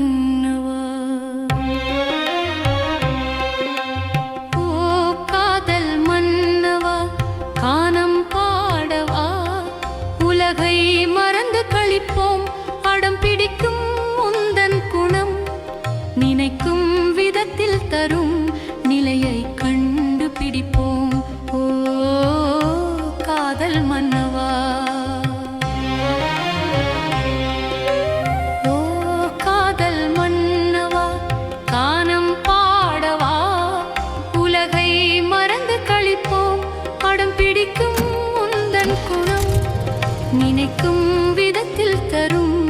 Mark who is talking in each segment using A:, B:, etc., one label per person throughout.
A: கண்ணுவோ? ஓ காதல் மன்னவா? கானம் பாடவா? உலகை மறந்து கழிப்போம் நினைக்கும் விதத்தில் தரும்.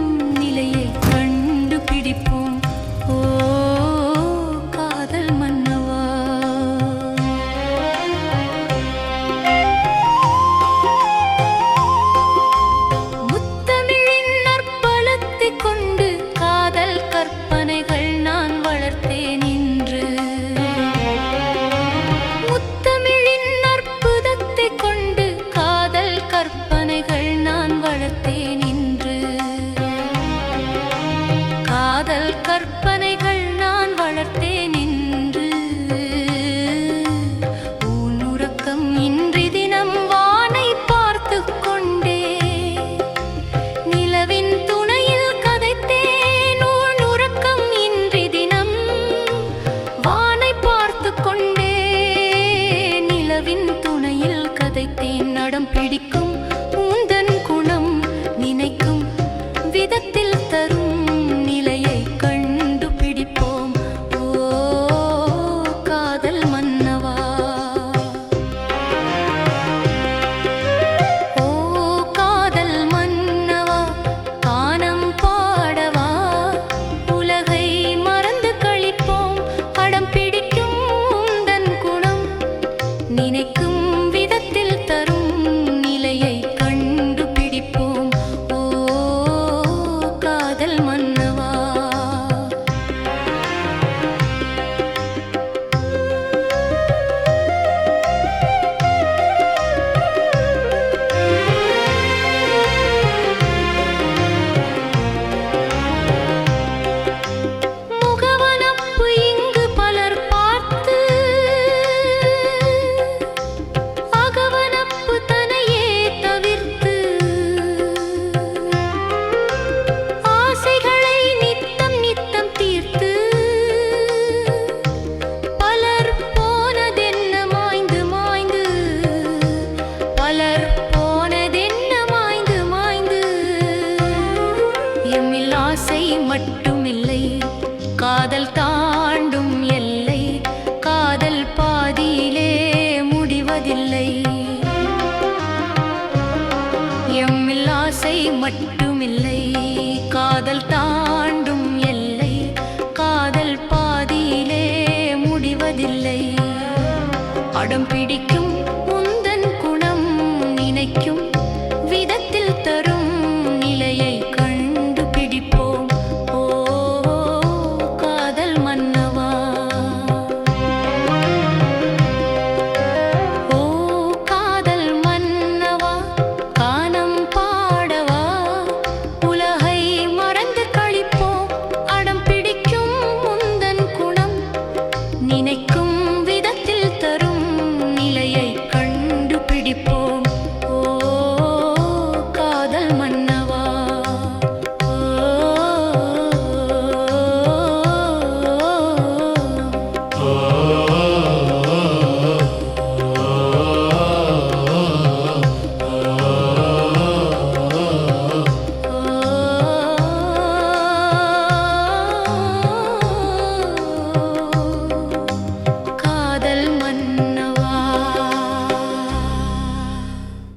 A: கற்பனை மட்டுமில்லை. காதல் தாண்டும் எல்லை. காதல் பாதியிலே முடிவதில்லை. எம்மில் மட்டுமில்லை. காதல் தாண்டும் எல்லை. காதல் பாதியிலே முடிவதில்லை. அடம் பிடிக்கும்